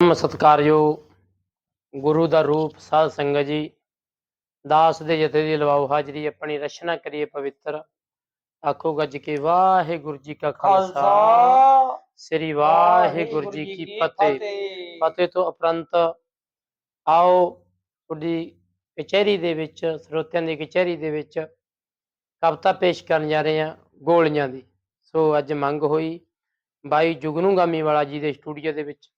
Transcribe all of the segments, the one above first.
ਸਤਿਕਾਰਯੋਗ ਗੁਰੂ ਦਾ ਰੂਪ ਸਾਧ ਸੰਗਤ ਜੀ ਦਾਸ ਦੇ ਜਥੇ ਦੀ ਲਵਾਓ ਹਾਜ਼ਰੀ ਆਪਣੀ ਰਚਨਾ ਕਰੀਏ ਪਵਿੱਤਰ। ਆਖੋ ਗੱਜ ਕੇ ਵਾਹਿਗੁਰੂ ਜੀ ਕਾ ਖਾਲਸਾ। ਸ੍ਰੀ ਵਾਹਿਗੁਰੂ ਜੀ ਕੀ ਫਤਿਹ। ਫਤਿਹ। ਤੋਂ ਉਪਰੰਤ ਆਓ ਤੁਹਾਡੀ ਕਚਹਿਰੀ ਦੇ ਵਿੱਚ ਸਰੋਤਿਆਂ ਦੀ ਕਚਹਿਰੀ ਦੇ ਵਿੱਚ ਕਵਿਤਾ ਪੇਸ਼ ਕਰਨ ਜਾ ਰਹੇ ਹਾਂ ਗੋਲੀਆਂ ਦੀ। ਸੋ ਅੱਜ ਮੰਗ ਹੋਈ ਬਾਈ ਜੁਗਨੂ ਗਾਮੀ ਵਾਲਾ ਜੀ ਦੇ ਸਟੂਡੀਓ ਦੇ ਵਿੱਚ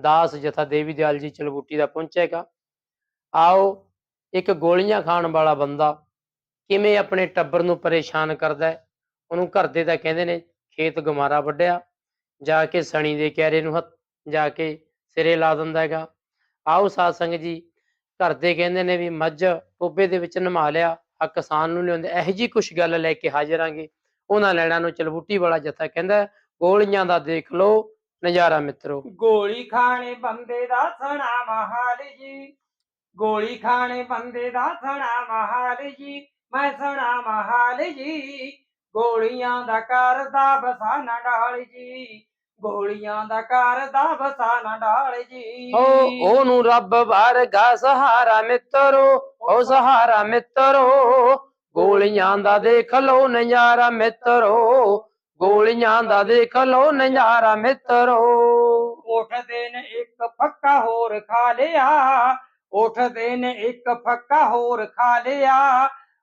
ਦਾਸ ਜਥਾ ਦੇਵੀ ਦਿਆਲ ਜੀ ਚਲਬੂਟੀ ਦਾ ਪਹੁੰਚੇਗਾ। ਆਓ ਇੱਕ ਗੋਲੀਆਂ ਖਾਣ ਵਾਲਾ ਬੰਦਾ ਕਿਵੇਂ ਆਪਣੇ ਟੱਬਰ ਨੂੰ ਪਰੇਸ਼ਾਨ ਕਰਦਾ ਉਹਨੂੰ ਘਰ ਦੇ ਤਾਂ ਕਹਿੰਦੇ ਨੇ, ਖੇਤ ਗਮਾਰਾ ਵੱਢਿਆ। ਜਾ ਕੇ ਸਣੀ ਦੇ ਕਹਿਰੇ ਨੂੰ ਜਾ ਕੇ ਸਿਰੇ ਲਾ ਦਿੰਦਾ ਹੈਗਾ। ਆਓ ਸਾਧ ਸੰਗਤ ਜੀ, ਘਰ ਦੇ ਕਹਿੰਦੇ ਨੇ ਵੀ ਮੱਝ ਟੋਬੇ ਦੇ ਵਿੱਚ ਨਮਾ ਲਿਆ ਆ ਕਿਸਾਨ ਨੂੰ ਲਿਆਉਂਦੇ, ਇਹੋ ਜੀ ਕੁਛ ਗੱਲ ਲੈ ਕੇ ਹਾਜ਼ਰਾਂਗੇ ਉਹਨਾਂ ਲੈਣਾ ਨੂੰ ਚਲਬੂਟੀ ਵਾਲਾ ਜਥਾ ਕਹਿੰਦਾ ਗੋਲੀਆਂ ਦਾ ਦੇਖ ਲਓ ਨਜ਼ਾਰਾ ਮਿੱਤਰੋ। ਗੋਲੀ ਖਾਣੇ ਬੰਦੇ ਦਾ ਸਣਾ ਮਹਾਲ ਜੀ। ਗੋਲੀ ਖਾਣੇ ਬੰਦੇ ਦਾ ਸਣਾ ਮਹਾਲ ਜੀ। ਮੈਂ ਸਣਾ ਮਹਾਲ ਜੀ। ਗੋਲੀਆਂ ਦਾ ਕਰਦਾ ਬਸਾਨਾ ਡਾਲ ਜੀ। ਗੋਲੀਆਂ ਦਾ ਕਰਦਾ ਬਸਾਨਾ ਡਾਲ ਜੀ। ਓ ਉਹਨੂੰ ਰੱਬ ਵਰਗਾ ਸਹਾਰਾ ਮਿੱਤਰੋ ਓ ਸਹਾਰਾ ਮਿੱਤਰੋ। ਗੋਲੀਆਂ ਦਾ ਦੇਖ ਲਓ ਨਜ਼ਾਰਾ ਮਿੱਤਰੋ। ਗੋਲੀਆਂ ਦਾ ਦੇਖ ਲਓ ਨਜ਼ਾਰਾ ਮਿੱਤਰੋ। ਉੱਠਦੇ ਨੇ ਇੱਕ ਫੱਕਾ ਹੋਰ ਖਾ ਲਿਆ ਉੱਠਦੇ ਨੇ ਇੱਕ ਫੱਕਾ ਹੋਰ ਖਾ ਲਿਆ।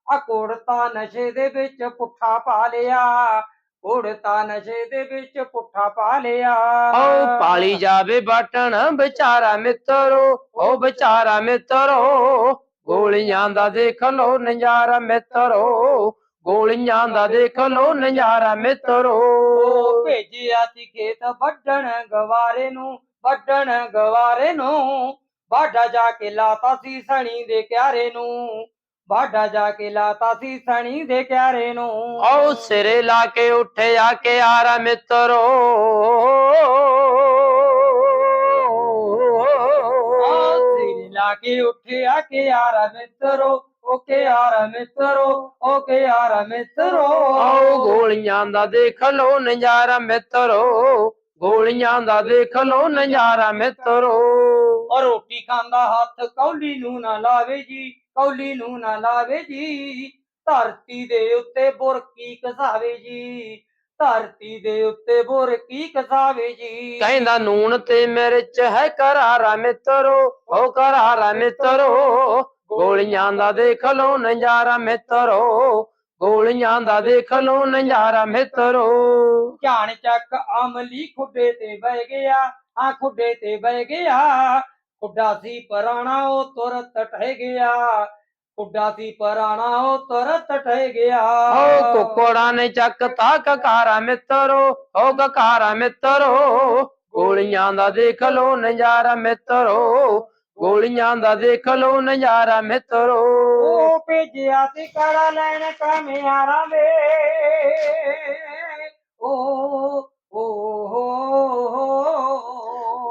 ਆ ਕੁੜਤਾ ਨਸ਼ੇ ਦੇ ਵਿੱਚ ਪੁੱਠਾ ਪਾ ਲਿਆ ਕੁੜਤਾ ਨਸ਼ੇ ਦੇ ਵਿੱਚ ਪੁੱਠਾ ਪਾ ਲਿਆ। ਓ ਪਾਲੀ ਜਾਵੇ ਬਟਨ ਵਿਚਾਰਾ ਮਿੱਤਰੋ ਓ ਵਿਚਾਰਾ ਮਿੱਤਰੋ ਗੋਲੀਆਂ ਦਾ ਦੇਖ ਲਓ ਨਜ਼ਾਰਾ ਮਿੱਤਰੋ। ਗੋਲੀਆਂ ਦਾ ਦੇਖ ਲਓ ਨਜ਼ਾਰਾ ਮਿੱਤਰੋ। ਭੇਜਿਆ ਸੀ ਖੇਤ ਵੱਢਣ ਗਵਾਰੇ ਨੂੰ ਵੱਢਣ ਗਵਾਰੇ ਨੂੰ। ਬਾਡਾ ਜਾ ਕੇ ਲਾਤਾ ਸੀ ਸਣੀ ਦੇ ਕਿਆਰੇ ਨੂੰ। ਬਾਡਾ ਜਾ ਕੇ ਲਾਤਾ ਸੀ ਸਣੀ ਦੇ ਕਿਆਰੇ ਨੂੰ। ਓ ਸਿਰੇ ਲਾ ਕੇ ਉੱਠਿਆ ਕੇ ਆਰਾ ਮਿੱਤਰੋ। ਆ ਸਿਰ ਲਾ ਕੇ ਉੱਠਿਆ ਕਿ ਯਾਰਾ ਮਿੱਤਰੋ। ਓ ਕਿ ਯਾਰਾ ਮਿੱਤਰੋ ਓ ਕਿ ਯਾਰਾ ਮਿੱਤਰੋ। ਆਓ ਗੋਲੀਆਂ ਦਾ ਦੇਖ ਲਓ ਨਜ਼ਾਰਾ ਮਿੱਤਰੋ ਗੋਲੀਆਂ ਦਾ ਦੇਖ ਲਓ ਨਜ਼ਾਰਾ ਮਿੱਤਰੋ। ਔਰ ਰੋਟੀ ਖਾਂਦਾ ਹੱਥ ਕੌਲੀ ਨੂੰ ਨਾ ਲਾਵੇ ਜੀ ਕੌਲੀ ਨੂੰ ਨਾ ਲਾਵੇ ਜੀ। ਧਰਤੀ ਦੇ ਉੱਤੇ ਬੁਰਕੀ ਕਸਾਵੇ ਜੀ ਧਰਤੀ ਦੇ ਉੱਤੇ ਬੁਰਕੀ ਕਸਾਵੇ ਜੀ। ਕਹਿੰਦਾ ਨੂਣ ਤੇ ਮਿਰਚ ਹੈ ਕਰਾਰਾ ਮਿੱਤਰੋ ਓ ਕਰਾਰਾ ਮਿੱਤਰੋ ਗੋਲੀਆਂ ਦਾ ਦੇਖ ਲਓ ਨਜ਼ਾਰਾ ਮਿੱਤਰੋ ਗੋਲੀਆਂ ਦਾ ਦੇਖ ਲਓ ਨਜ਼ਾਰਾ ਮਿੱਤਰੋ। ਝਾਣ ਚੱਕ ਅਮਲੀ ਖੁੱਡੇ ਤੇ ਬਹਿ ਗਿਆ ਆ ਖੁੱਡੇ ਤੇ ਬਹਿ ਗਿਆ। ਖੁੱਡਾ ਸੀ ਪਰਾਣਾ ਉਹ ਤੁਰਤ ਟਹਿ ਗਿਆ। ਖੁੱਡਾ ਸੀ ਪਰਾਣਾ ਉਹ ਤੁਰਤ ਟਹਿ ਗਿਆ। ਓ ਕੁੱਕੜਾਂ ਨੇ ਚੱਕ ਤਾ ਕਕਾਰਾ ਮਿੱਤਰੋ ਓ ਕਕਾਰਾ ਮਿੱਤਰੋ। ਗੋਲੀਆਂ ਦਾ ਦੇਖ ਲਓ ਨਜ਼ਾਰਾ ਮਿੱਤਰੋ ਗੋਲੀਆਂ ਦਾ ਦੇਖ ਲਓ ਨਜ਼ਾਰਾ ਮਿੱਤਰੋ। ਉਹ ਭੇਜਿਆ ਸੀ ਕਾਲਾ ਲੈਣ ਕਮਿਆਰਾਂ ਵੇ। ਓ ਓ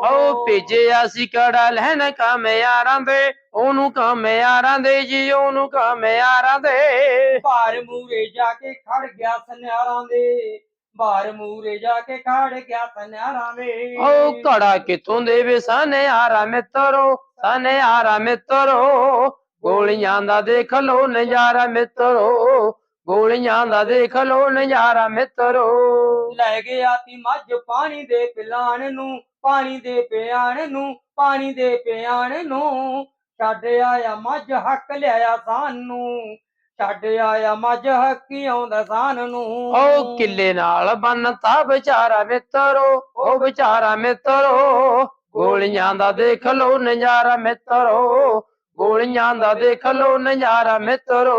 ਓ ਭੇਜਿਆ ਸੀ ਕੜਾ ਲੈਣ ਕਾਮਿਆਰਾਂ ਦੇ ਉਹਨੂੰ ਕਾਮਿਆਰਾਂ ਦੇ ਜੀ ਉਹਨੂੰ ਕਾਮਿਆਰਾਂ ਦੇ। ਭਾਰ ਮੂਰੇ ਜਾ ਕੇ ਖੜ ਗਿਆ ਸਨਿਆਰਾਂ ਦੇ। ਭਾਰ ਮੂਰੇ ਜਾ ਕੇ ਖੜ ਗਿਆ ਸਨਿਆਰਾਂ ਦੇ ਓ ਘੜਾ ਕਿੱਥੋਂ ਦੇਵੇ ਸਨਿਆਰਾ ਮਿੱਤਰੋ ਸਨਿਆਰਾ ਮਿੱਤਰੋ। ਗੋਲੀਆਂ ਦਾ ਦੇਖ ਲਓ ਨਜ਼ਾਰਾ ਮਿੱਤਰੋ ਗੋਲੀਆਂ ਦਾ ਦੇਖ ਲਓ ਨਜ਼ਾਰਾ ਮਿੱਤਰੋ। ਲੈ ਗਿਆ ਤੀ ਮੱਝ ਪਾਣੀ ਦੇ ਪਿਲਾਣ ਨੂੰ ਪਾਣੀ ਦੇ ਪਿਆਣ ਨੂੰ ਪਾਣੀ ਦੇ ਪਿਆਣ ਨੂੰ। ਛੱਡ ਆਇਆ ਮੱਝ ਹੱਕ ਲਿਆਇਆ ਸਾਨੂੰ। ਛੱਡ ਆਇਆ ਮੱਝ ਹੱਕੀ ਆਉਂਦਾ ਸਾਨ ਨੂੰ। ਓ ਕਿੱਲੇ ਨਾਲ ਬੰਨਤਾ ਵਿਚਾਰਾ ਮਿੱਤਰੋ ਓ ਵਿਚਾਰਾ ਮਿੱਤਰੋ। ਗੋਲੀਆਂ ਦਾ ਦੇਖ ਲਓ ਨਜ਼ਾਰਾ ਮਿੱਤਰੋ ਗੋਲੀਆਂ ਦਾ ਦੇਖ ਲਓ ਨਜ਼ਾਰਾ ਮਿੱਤਰੋ।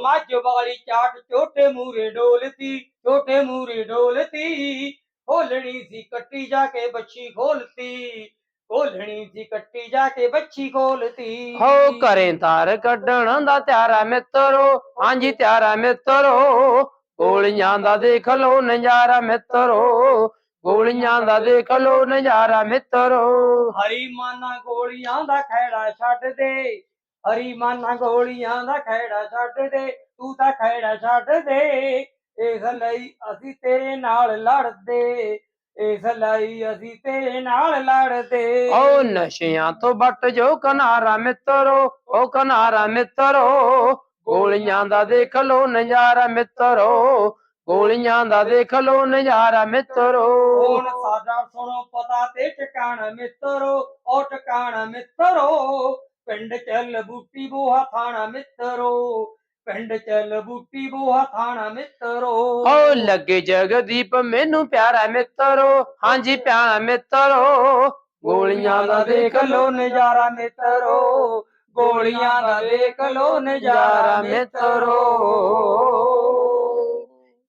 ਮੱਝ ਵਾਲੀ ਚਾਟ ਛੋਟੇ ਮੂਰੇ ਡੋਲਤੀ ਛੋਟੇ ਮੂਰੇ ਡੋਲਤੀ। ਖੋਲਣੀ ਸੀ ਕੱਟੀ ਜਾ ਕੇ ਬੱਚੀ ਖੋਲਤੀ। ਖੋਲਣੀ ਸੀ ਕੱਟੀ ਜਾ ਕੇ ਬੱਚੀ ਖੋਲਤੀ। ਹੋ ਕਰੇ ਤਾਰ ਕੱਢਣ ਦਾ ਤਿਆਰਾ ਮਿੱਤਰੋ ਹਾਂਜੀ ਤਿਆਰਾ ਮਿੱਤਰੋ। ਗੋਲੀਆਂ ਦਾ ਦੇਖ ਲਓ ਨਜ਼ਾਰਾ ਮਿੱਤਰੋ ਗੋਲੀਆਂ ਦਾ ਦੇਖ ਲਓ ਨਜ਼ਾਰਾ ਮਿੱਤਰੋ। ਹਰੀ ਮਾਨਾ ਗੋਲੀਆਂ ਦਾ ਖੈੜਾ ਛੱਡ ਦੇ ਹਰੀ ਮਾਨਾ ਗੋਲੀਆਂ ਦਾ ਖੈੜਾ ਛੱਡ ਦੇ ਤੂੰ ਤਾਂ ਖੈੜਾ ਛੱਡ ਦੇ ਇਸ ਲਈ ਅਸੀਂ ਤੇਰੇ ਨਾਲ ਲੜਦੇ। ਇਸ ਲਈ ਅਸੀਂ ਤੇ ਨਾਲ ਲੜਦੇ। ਓ ਨਸ਼ਿਆਂ ਤੋਂ ਬੱਟ ਜੋ ਕਨਾਰਾ ਮਿੱਤਰੋ ਓ ਕਨਾਰਾ ਮਿੱਤਰੋ ਗੋਲੀਆਂ ਦਾ ਦੇਖ ਲੋ ਨਜ਼ਾਰਾ ਮਿੱਤਰੋ ਗੋਲੀਆਂ ਦਾ ਦੇਖ ਲੋ ਨਜ਼ਾਰਾ ਮਿੱਤਰੋ। ਹੁਣ ਸਾਡਾ ਸੁਣੋ ਪਤਾ ਤੇ ਟਿਕਾਣਾ ਮਿੱਤਰੋ ਉਹ ਟਿਕਾਣਾ ਮਿੱਤਰੋ ਪਿੰਡ ਚੱਲ ਬੂਟੀ ਬੂਹਾ ਥਾਣਾ ਮਿੱਤਰੋ। ਪਿੰਡ ਚੱਲ ਬੂਟੀ ਬੂਹਾ ਥਾਣਾ ਮਿੱਤਰੋ। ਓ ਲੱਗੇ ਜਗਦੀਪ, ਮੈਨੂੰ ਪਿਆਰਾ ਮਿੱਤਰੋ। ਹਾਂਜੀ, ਪਿਆਰਾ ਮਿੱਤਰੋ। ਗੋਲੀਆਂ ਦਾ ਦੇਖ ਲੋ ਨਜ਼ਾਰਾ ਮਿੱਤਰੋ। ਗੋਲੀਆਂ ਦਾ ਦੇਖ ਲੋ ਨਜ਼ਾਰਾ ਮਿੱਤਰੋ।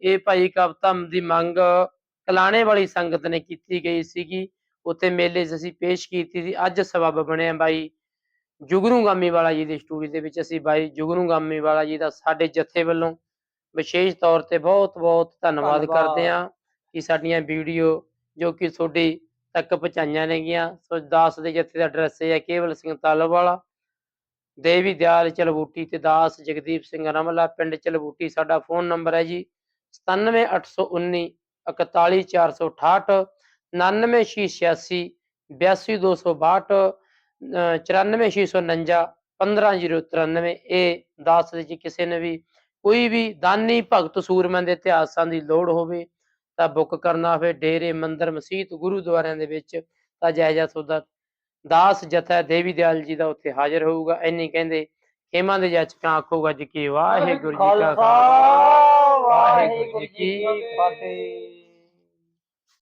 ਇਹ ਭਾਈ ਕਵਿਤਾ ਦੀ ਮੰਗ ਕਲਾਣੇ ਵਾਲੀ ਸੰਗਤ ਨੇ ਕੀਤੀ ਗਈ ਸੀਗੀ। ਉੱਥੇ ਮੇਲੇ 'ਚ ਅਸੀਂ ਪੇਸ਼ ਕੀਤੀ ਸੀ। ਅੱਜ ਸਬਬ ਬਣਿਆ ਬਾਈ। ਜੁਗਨੂ ਗਾਮੀ ਵਾਲਾ ਜੀ ਦੀ ਸਟੂਡੀ ਦੇ ਵਿੱਚ ਅਸੀਂ ਬਾਈ ਜੁਗਨੂ ਗਾਮੀ ਵਾਲਾ ਜੀ ਦਾ ਸਾਡੇ ਜਥੇ ਵੱਲੋਂ ਵਿਸ਼ੇਸ਼ ਤੌਰ ਤੇ ਬਹੁਤ ਬਹੁਤ ਧੰਨਵਾਦ। ਕਰਦੇ ਹਾਂ ਕਿ ਸਾਡੀਆਂ ਵੀਡੀਓ ਜੋ ਕਿ ਤੁਹਾਡੀ ਤੱਕ ਪਹੁੰਚਾਈਆਂ ਨੇਗੀਆਂ ਸੋ ਦਾਸ ਦੇ ਜਥੇ ਦਾ ਐਡਰੈਸ ਹੈ ਕੇਵਲ ਸਿੰਘ ਤਾਲਵਾਲਾ ਦੇਵੀ ਦਿਆਲ ਚਲਬੂਟੀ ਤੇ ਦਾਸ ਜਗਦੀਪ ਸਿੰਘ ਰਮਲਾ ਪਿੰਡ ਚਲਬੂਟੀ ਸਾਡਾ ਫੋਨ ਨੰਬਰ ਹੈ ਜੀ 97819 41468 99686 82262 94649 15093 ਇਹ ਦਾਸ ਦੇ ਜੀ ਕਿਸੇ ਨੇ ਵੀ ਕੋਈ ਵੀ ਦਾਨੀ ਭਗਤ ਸੂਰਮਿਆਂ ਦੇ ਇਤਿਹਾਸਾਂ ਦੀ ਲੋੜ ਹੋਵੇ ਤਾਂ ਬੁੱਕ ਕਰਨਾ ਹੋਵੇ ਡੇਰੇ ਮੰਦਿਰ ਮਸਜਿਦ ਗੁਰੂਦੁਆਰਿਆਂ ਦੇ ਵਿੱਚ ਤਾਂ ਜਾਇਜ਼ਾ ਸੌਦਾ ਦਾਸ ਜਥਾ ਦੇਵੀ ਦਿਆਲ ਜੀ ਦਾ ਉੱਥੇ ਹਾਜ਼ਰ ਹੋਊਗਾ। ਇੰਨੀ ਕਹਿੰਦੇ ਖੇਮਾਂ ਦੇ ਜੱਜ ਕਾਂ ਆਖੂਗਾ ਜੀ ਕੀ ਵਾਹਿਗੁਰੂ ਜੀ ਕਾ ਖਾਲਸਾ ਵਾਹਿਗੁਰੂ ਜੀ ਕੀ ਫਤਿਹ।